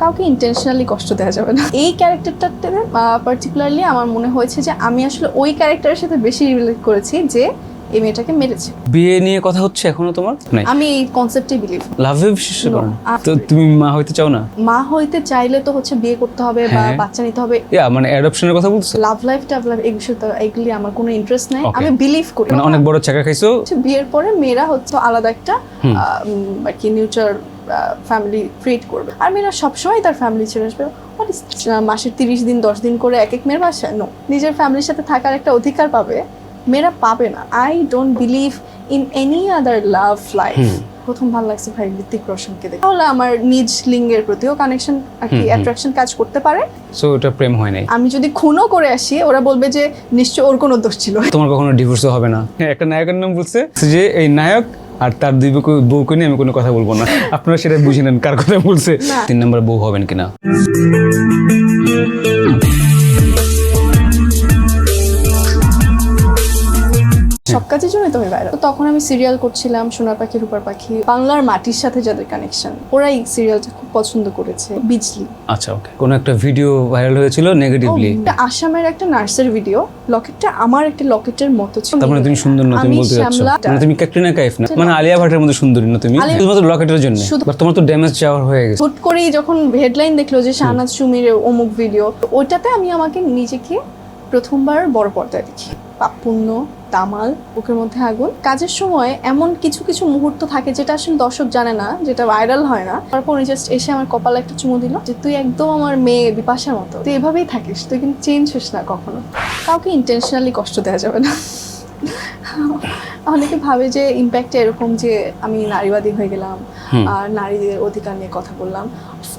কাউকে ইন্টেনশনালি কষ্ট দেওয়া যাবে না। এই ক্যারেক্টারটাতে পার্টিকুলারলি আমার মনে হয়েছে যে আমি আসলে ওই ক্যারেক্টারের সাথে বেশি রিলেট করেছি যে এই মেয়েটাকে মেরেছে। বিয়ে নিয়ে কথা হচ্ছে এখনও তোমার? আমি এই কনসেপ্টে বিলিভ লাভে বিশ্বাস করো তো তুমি মা হইতে চাও না? মা হইতে চাইলে তো হচ্ছে বিয়ে করতে হবে বা হ্যাঁ। বাচ্চা নিতে হবে। ইয়া মানে অ্যাডপশনের কথা বলছো লাভ লাইফ টাভ লাইফ এই বিষয়ে এগুলি আমার কোনো ইন্টারেস্ট নাই। আমি বিলিভ করি। মানে অনেক বড় চাকা খাইছো? বিয়ের পরে মেয়েরা হচ্ছে আলাদা একটা আর কি নিউচার ফ্যামিলি ক্রিয়েট করবে। আর মেয়েরা সবসময় তার ফ্যামিলি ছেড়ে আসবে। মাসের তিরিশ দিন দশ দিন করে এক এক মেয়ের বাসায়? নো নিজের ফ্যামিলির সাথে থাকার একটা অধিকার পাবে মেয়েরা পাবে না। I don't believe in any other love life প্রথম ভালো লাগছে ভাই ঋতিক রোশনকে দেখে। তাহলে আমার নিজ লিঙ্গের প্রতিও কানেকশন আর কি অ্যাট্রাকশন কাজ করতে পারে। সো ওটা প্রেম হয় নাই। আমি যদি খুনও করে আসি ওরা বলবে যে নিশ্চয় ওর কোনো দোষ ছিল। তোমার কখনো ডিভোর্সও হবে না। হ্যাঁ, একটা নায়কের নাম বলছে যে এই নায়ক আর তার দুই বউকে নিয়ে আমি কোনো কথা বলব না। আপনারা সেটা বুঝে নেন কার কথা বলছে। তিন নম্বর বউ হবেন কিনা। সব কাজের জন্যই তো আমি ভাইরাল তো তখন আমি সিরিয়াল করছিলাম সোনার পাখি রূপার পাখি বাংলার মাটির সাথে যাদের কানেকশন ওরাই সিরিয়ালটা খুব পছন্দ করেছে বিজলি আচ্ছা ওকে কোনো একটা ভিডিও ভাইরাল হয়েছিল নেগেটিভলি এটা আসামের একটা নার্সের ভিডিও লকেটটা আমার একটা লকেটের মতো ছিল। তার মানে তুমি সুন্দর না তুমি বলতে যাচ্ছ মানে তুমি ক্যাটরিনা কাইফ না? মানে আলিয়া ভাটের মতো সুন্দরী না তুমি? শুধুমাত্র লকেটের জন্য? বাট তোমার তো ড্যামেজ যাওয়ার হয়ে গেছে। হুট করেই যখন হেডলাইন দেখল যে শাহনাজ সুমির অমুক ভিডিও ওইটাতে আমি আমাকে নিজেকে প্রথমবার বড় পর্দায় দেখি। পাপুণ্য তামাল বুকের মধ্যে আগুন। কাজের সময় এমন কিছু কিছু মুহূর্ত থাকে যেটা আসলে দর্শক জানে না যেটা ভাইরাল হয় না। তারপর উনি জাস্ট এসে আমার কপালে একটা চুমু দিল যে তুই একদম আমার মেয়ে বিপাশার মতো। তুই এভাবেই থাকিস তুই কিন্তু চেঞ্জ হোস না কখনো। কাউকে ইন্টেনশনালি কষ্ট দেওয়া যাবে না। অনেকে ভাবে যে ইম্প্যাক্টটা এরকম যে আমি নারীবাদী হয়ে গেলাম আর নারীদের অধিকার নিয়ে কথা বললাম।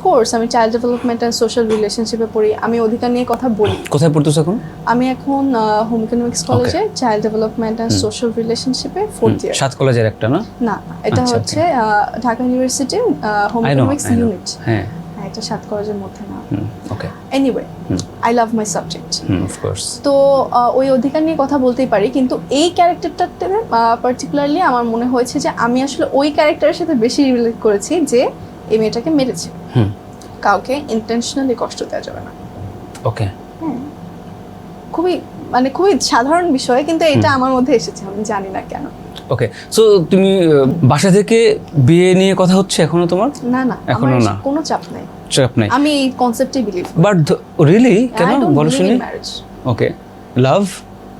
অফকোর্স আমি চাইল্ড ডেভেলপমেন্ট অ্যান্ড সোশ্যাল রিলেশনশিপে পড়ি। আমি অধিকার নিয়ে কথা বলি। কোথায় পড়তেছো এখন? আমি এখন হোম ইকোনমিক্স কলেজে চাইল্ড ডেভেলপমেন্ট অ্যান্ড সোশ্যাল রিলেশনশিপে ফোর্থ ইয়ার সাত কলেজের একটা না? না এটা আচ্ছা, হচ্ছে Dhaka university home economics unit হ্যাঁ। হ্যাঁ এটা সাত কলেজের মধ্যে না। Okay anyway I love my subject of course তো ওই অধিকার নিয়ে কথা বলতেই পারি কিন্তু এই ক্যারেক্টারটাতে পার্টিকুলারলি আমার মনে হয়েছে যে আমি আসলে ওই ক্যারেক্টারের সাথে বেশি রিলেট করেছি যে এই মেয়েটাকে মেরেছে। কাউকে ইন্টেনশনালি কষ্ট দেওয়া যাবে না। ওকে খুবই মানে খুবই সাধারণ বিষয় কিন্তু এটা আমার মধ্যে এসেছে আমি জানি না কেন। ওকে সো তুমি বাসা থেকে বিয়ে নিয়ে কথা হচ্ছে এখনও তোমার? না না এখনও না। কোনো চাপ নেই। চাপ নাই। আমি এই কনসেপ্টে বিলিভ বাট রিয়েলি কেন? বলো শুনি। ওকে লাভ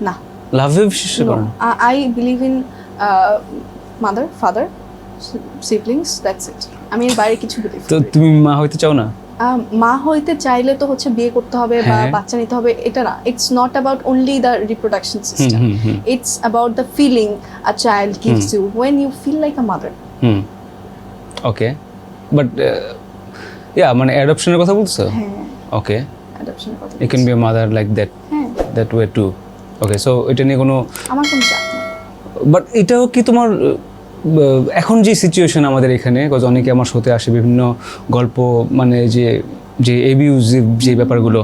না। লাভে বিশ্বাস করো I believe in mother father siblings that's it আমি এর বাইরে কিছু বিলিভ তো তুমি মা হইতে চাও না? মা হইতে চাইলে তো হচ্ছে বিয়ে করতে হবে বা হ্যাঁ। বাচ্চা নিতে হবে এটা না। It's not about only the reproduction system. It's about the feeling a child gives you when you feel like a mother okay but yeah মানে অ্যাডপশনের কথা বলছো ওকে অ্যাডপশনের কথা you can be a mother like that that way to okay so এটা নিয়ে কোনো আমার কোনো চাপ বাট এটাও কি তোমার এখন যে সিচুয়েশন আমাদের এখানে কজ অনেকে আমার সাথে আসে বিভিন্ন গল্প মানে যে যে এবিউজিভ যে ব্যাপারগুলো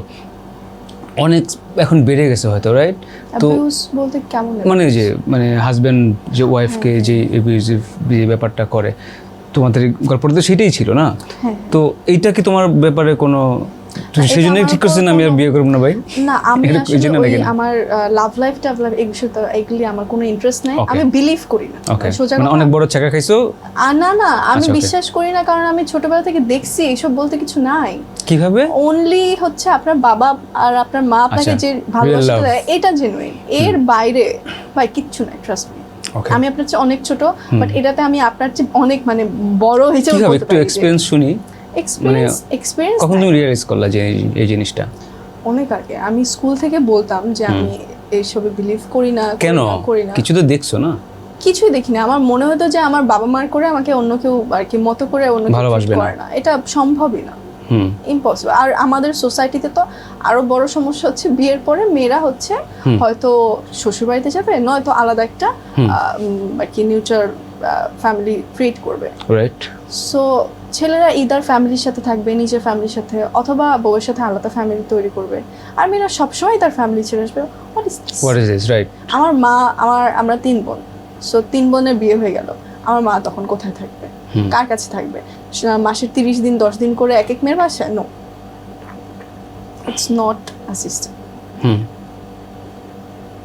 অনেক এখন বেড়ে গেছে হয়তো রাইট তো বলতে কেমন মানে যে মানে হাজব্যান্ড যে ওয়াইফকে যে এবিউজিভ যে ব্যাপারটা করে তোমাদের গল্পটা তো সেটাই ছিল না? হ্যাঁ। তো এইটা কি তোমার ব্যাপারে কোনো সেই ঠিক করছেন আমি আর বিয়ে করব না ভাই? না আমি? আমার লাভ লাইফ টাভ লাইফ এই বিষয়ে এগুলি আমার কোনো ইন্টারেস্ট নাই। আমি বিলিভ করি না। সোজা মানে অনেক বড় চাকা খাইছো? না না আমি আচ্ছা, বিশ্বাস করি না কারণ আমি ছোটবেলা থেকে দেখছি এইসব বলতে কিছু নাই। কীভাবে? অনলি হচ্ছে আপনার বাবা আর আপনার মা আপনাকে আচ্ছা, যে ভালোবাসা. দেয় এটা জেনুইন এর বাইরে ভাই কিচ্ছু নাই ট্রাস্ট মি আমি আপনার চেয়ে অনেক ছোট বাট এটাতে আমি আপনার চেয়ে অনেক মানে বড় হিসেবে একটু পারি এক্সপিরিয়েন্স শুনি। এক্সপিরিয়েন্স এক্সপিরিয়েন্স কখন তুমি রিয়েলাইজ করলা যে এই- জিনিসটা? অনেক আগে। আমি স্কুল থেকে বলতাম যে আমি এইসবে বিলিভ করি না কেন? করি না। কিছু তো দেখছ না? কিছুই দেখি না আমার মনে হতো যে আমার বাবা মার করে আমাকে অন্য কেউ আর কি মতো করে অন্য কেউ ভালোবাসবে না। এটা সম্ভবই না। ইম্পসিবল আর আমাদের সোসাইটিতে তো আরও বড় সমস্যা হচ্ছে বিয়ের পরে মেয়েরা হচ্ছে হয়তো শ্বশুর বাড়িতে যাবে নয়তো আলাদা একটা আর কি নিউচার ফ্যামিলি ক্রিয়েট করবে। রাইট সো ছেলেরা ইদার ফ্যামিলির সাথে থাকবে নিজের ফ্যামিলির সাথে অথবা বউয়ের সাথে আলাদা ফ্যামিলি তৈরি করবে। আর মেয়েরা সবসময় তার ফ্যামিলি ছেড়ে আসবে। What is what is this right আমার মা আমার আমরা তিন বোন। সো তিন বোনের বিয়ে হয়ে গেল। আমার মা তখন কোথায় থাকবে? কার কাছে থাকবে? মাসের তিরিশ দিন দশ দিন করে এক এক মেয়ের বাসায়? No it's not a system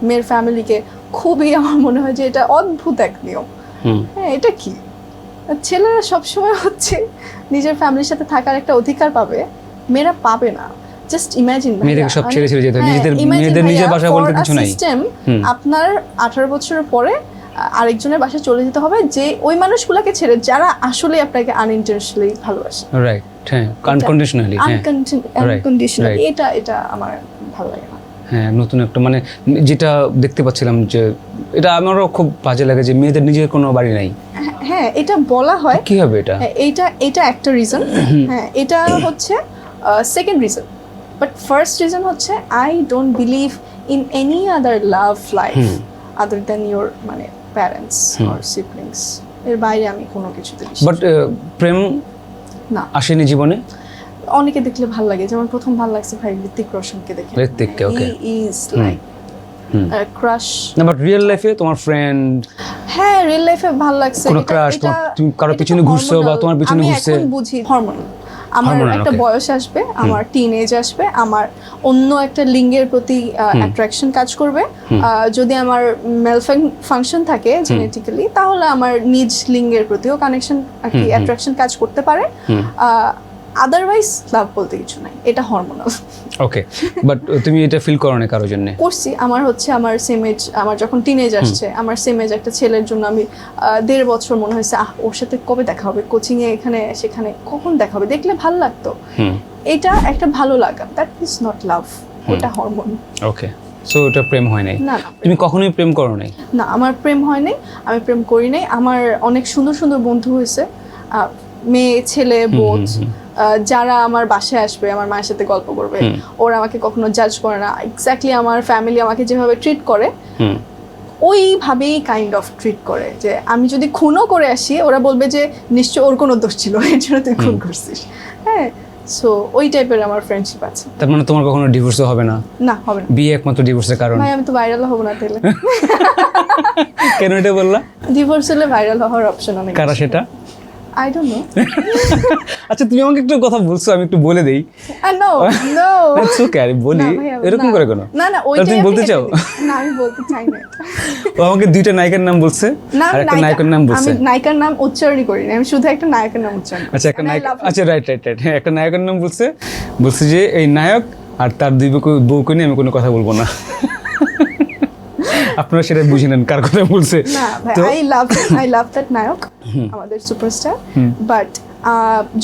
মেয়ের ফ্যামিলিকে খুবই আমার মনে হয় যে এটা অদ্ভুত এক নিয়ম। হ্যাঁ এটা কি? ছেলেরা সবসময় হচ্ছে নিজের ফ্যামিলির সাথে থাকার একটা অধিকার পাবে। মেয়েরা পাবে না। জাস্ট ইমাজিন মেয়েদেরকে সব ছেড়ে ছেড়ে যেতে হ্যাঁ, নিজেদের- নিজেদের নিজের বাসা বলতে কিছু নাই। সিস্টেম আপনার আঠারো বছরের পরে আরেকজনের বাসায় চলে যেতে হবে যে ওই মানুষগুলোকে ছেড়ে যারা আসলে আপনাকে আনইন্টেনশনালি ভালোবাসে। রাইট হ্যাঁ আনকন্ডিশনালি হ্যাঁ। আনকন্ডিশনালি এটা এটা আমার ভালো লাগে না। হ্যাঁ নতুন একটা মানে যেটা দেখতে পাচ্ছিলাম যে এটা আমারও খুব বাজে লাগে যে মেয়েদের নিজের কোনো বাড়ি নাই। হ্যাঁ, এটা বলা হয়। কি হবে এটা? হ্যাঁ, এইটা এটা একটা রিজন হ্যাঁ এটা হচ্ছে second reason but first reason হচ্ছে I don't believe in any other love life other than your মানে প্যারেন্টস অর সিবলিংস এর বাইরে আমি কোনো কিছুতে বিশ্বাস বাট প্রেম না। আসেনি জীবনে? অনেকে দেখলে ভালো লাগে। যেমন প্রথম ভালো লাগছে ভাই ঋতিক রোশনকে দেখে। ঋত্বিককে, ওকে ইজ লাইক। ক্রাশ না বাট রিয়েল লাইফে তোমার ফ্রেন্ড হ্যাঁ রিয়েল লাইফে ভালো লাগছে। কোনো তোমার- তুমি কারও পিছনে ঘুরছো বা তোমার পিছনে আমি এখন বুঝি হরমোন আমার একটা বয়স আসবে আমার টিন এজ আসবে আমার অন্য একটা লিঙ্গের প্রতি অ্যাট্রাকশন কাজ করবে। যদি আমার মেল ফাংশন থাকে জেনেটিক্যালি তাহলে আমার নিজ লিঙ্গের প্রতিও কানেকশন আর কি অ্যাট্রাকশন কাজ করতে পারে। আদারওয়াইজ লাভ বলতে কিছু নাই। এটা হরমোনাল ওকে বাট তুমি এটা ফিল করো না কারোর জন্য? করছি। আমার হচ্ছে আমার সেম এজ আমার যখন টিনেজ আসছে আমার সেম এজ একটা ছেলের জন্য আমি দেড় বছর মনে হয়েছে আহ ওর সাথে কবে দেখা হবে? কোচিং এ এখানে সেখানে কখন দেখা হবে? দেখলে ভালো লাগতো। এটা একটা ভালো লাগা। দ্যাট ইজ নট লাভ ওটা হরমোন ওকে সো ওটা প্রেম হয় নাই? না তুমি কখনোই প্রেম করো নাই? না আমার প্রেম হয় নাই আমি প্রেম করি নাই। আমার অনেক সুন্দর সুন্দর বন্ধু হয়েছে মেয়ে ছেলে বোধ যারা আমার বাসায় আসবে আমার মায়ের সাথে গল্প করবে ওরা আমাকে কখনো জাজ করে না। এক্স্যাক্টলি আমার ফ্যামিলি আমাকে যেভাবে ট্রিট করে ওইভাবেই কাইন্ড অফ ট্রিট করে যে আমি যদি খুনও করে আসি ওরা বলবে যে নিশ্চয় ওর কোনো দোষ ছিল এর জন্য তুই খুন করছিস। হ্যাঁ সো ওই টাইপের আমার ফ্রেন্ডশিপ আছে। তার মানে তোমার কখনো ডিভোর্সও হবে না? না হবে না। বিয়ে একমাত্র ডিভোর্সের কারণ। ভাই আমি তো ভাইরাল হব না তাহলে। কেন এটা বললা? ডিভোর্স হলে ভাইরাল হওয়ার অপশন অনেক কারা সেটা? আই ডোন্ট নো আচ্ছা তুমি আমাকে একটু কথা বলছো আমি একটু বলে দেই। নো নো okay, আমি বলি। এরকম করে কেন? না না তুমি বলতে চাও? না আমি বলতে চাই না ও আমাকে দুইটা নায়িকার নাম বলছে আর একটা নায়িকা- নায়কের নাম বলছে। আমি নায়িকার নাম উচ্চারণই করি না আমি শুধু একটা নায়কের নাম উচ্চারণ আচ্ছা একটা নায়ক আচ্ছা রাইট রাইট রাইট একটা নায়কের নাম বলছে বলছে যে এই নায়ক আর তার দুই বউ- বউকে নিয়ে আমি কোনো কথা বলব না। আপনারা সেটা বুঝে নেন কার কথা বলছে। I love I love that নায়ক আমাদের সুপারস্টার বাট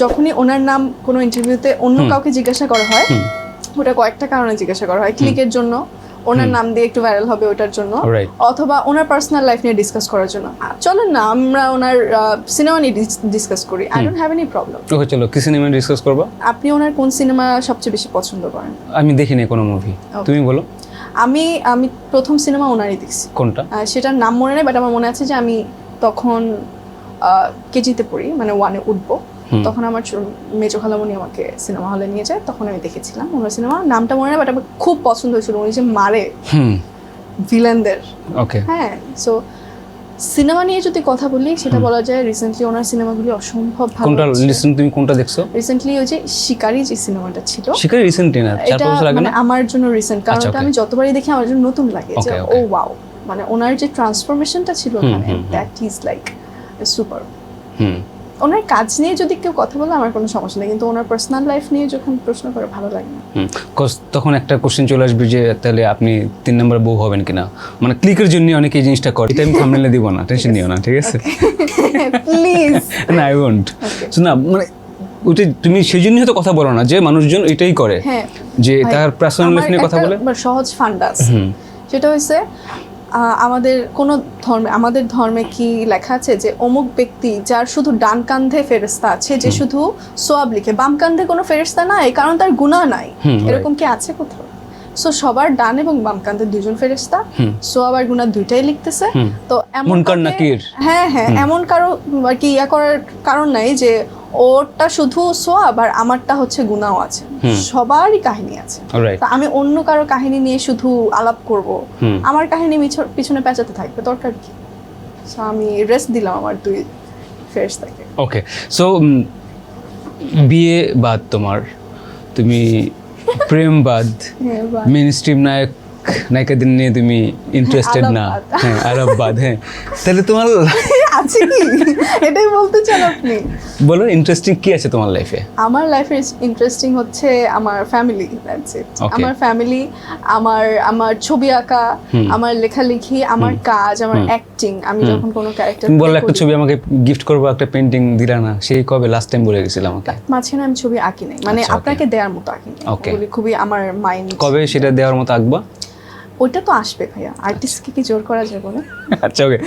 যখনই ওনার নাম কোনো ইন্টারভিউতে অন্য কাউকে জিজ্ঞাসা করা হয় ওটা কয়েকটা কারণে জিজ্ঞাসা করা হয়। ক্লিকের জন্য ওনার নাম দিয়ে একটু ভাইরাল হবে ওটার জন্য অথবা ওনার পার্সোনাল লাইফ নিয়ে ডিসকাস করার জন্য। চলেন না আমরা ওনার সিনেমা নিয়ে ডিসকাস করি। I don't have any problem okay চলো কি সিনেমা ডিসকাস করব? আপনি ওনার কোন সিনেমা সবচেয়ে বেশি পছন্দ করেন? আমি দেখিনি কোনো মুভি তুমি বলো। আমি আমি প্রথম সিনেমা ওনারই দেখছি। কোনটা? সেটার নাম মনে নেই বাট আমার মনে আছে যে আমি তখন কেজিতে পড়ি মানে ওয়ানে উঠবো। তখন আমার মেজো খালামণি আমাকে সিনেমা হলে নিয়ে যায় তখন আমি দেখেছিলাম ওনার সিনেমা। নামটা মনে নেই বাট আমার খুব পছন্দ হয়েছিল উনি যে মারে ভিলেনদের। ওকে হ্যাঁ সো সিনেমা নিয়ে যদি কথা বলি সেটা বলা যায় রিসেন্টলি ওনার সিনেমাগুলি অসম্ভব ভালো কোনটা রিসেন্ট তুমি কোনটা দেখছ? রিসেন্টলি ওই যে শিকারি যে সিনেমাটা ছিল। শিকারি রিসেন্টলি না চার পাঁচ বছর আগে মানে না? আমার জন্য রিসেন্ট কারণ আচ্ছা, আমি যতবারই দেখি আমার জন্য নতুন লাগে যে ও ওয়াও মানে ওনার যে ট্রান্সফরমেশনটা ছিল মানে ওখানে। That is like super hmm. ওনার কাজ নিয়ে যদি কেউ কথা বলে আমার কোনো সমস্যা নেই। কিন্তু ওনার পার্সোনাল লাইফ নিয়ে যখন প্রশ্ন করে ভালো লাগে না। তখন একটা কোশ্চেন চলে আসবে যে তাহলে আপনি তিন নম্বর বউ হবেন কিনা? মানে ক্লিকের জন্য অনেকে এই জিনিসটা করে। এটা আমি থামনেলে দিব না টেনশন নিও না ঠিক আছে? প্লিজ না আই ওয়ন্ট Okay. না মানে ওইটা তুমি সেই জন্যই হয়তো কথা বলো না যে মানুষজন এটাই করে। হ্যাঁ। যে তার পার্সোনাল লাইফ নিয়ে কথা বলে। সহজ ফান্ডা হুম। সেটা হচ্ছে আমাদের কোন ধর্মে আমাদের ধর্মে কি লেখা আছে যে অমুক ব্যক্তি যার শুধু ডান কান্ধে ফেরেস্তা আছে যে শুধু সোয়াব লিখে বাম কান্ধে কোনো ফেরেস্তা নাই কারণ তার গুণা নাই। এরকম কি আছে কোথাও? সো সবার ডান এবং বাম কান্ধে দুজন ফেরেস্তা। সোয়াব আর গুণা দুইটাই লিখতেছে। তো এমন হ্যাঁ হ্যাঁ এমন কারও আর কি ইয়া করার কারণ নাই যে ওরটা শুধু সোয়াব আর আমারটা হচ্ছে গুণাও আছে। সবারই কাহিনী আছে। তা আমি অন্য কারও কাহিনী নিয়ে শুধু আলাপ করব। আমার কাহিনী পিছনে পেঁচাতে থাকবে। দরকার কি? আমি রেস্ট দিলাম আমার দুই ফ্রেশ থাকে ওকে সো বিয়ে বাদ তোমার। তুমি প্রেম বাদ হ্যাঁ, মেন স্ট্রিম নায়ক নায়িকাদের নিয়ে তুমি ইন্টারেস্টেড না। আরব হ্যাঁ আরব বাদ হ্যাঁ। তাহলে তোমার আছে কি? এটাই বলতে চান আপনি? বলো ইন্টারেস্টিং কি আছে তোমার লাইফে আমার লাইফে ইন্টারেস্টিং হচ্ছে আমার ফ্যামিলি দ্যাটস ইট আমার ফ্যামিলি আমার আমার ছবি আঁকা আমার লেখালেখি আমার কাজ আমার অ্যাক্টিং আমি যখন কোনো ক্যারেক্টার তুমি বললে একটা ছবি আমাকে গিফট করব একটা পেন্টিং দিলা না সেই কবে? লাস্ট টাইম বলে গেছিল আমাকে। মাঝখানে আমি ছবি আঁকি নাই। মানে আচ্ছা, আপনাকে দেওয়ার মতো আঁকি নাই। খুবই আমার মাইন্ড কবে সেটা দেওয়ার মতো আঁকবা? ওইটা তো আসবে ভাইয়া। আর্টিস্টকে কি জোর করা যাবে না আচ্ছা ওকে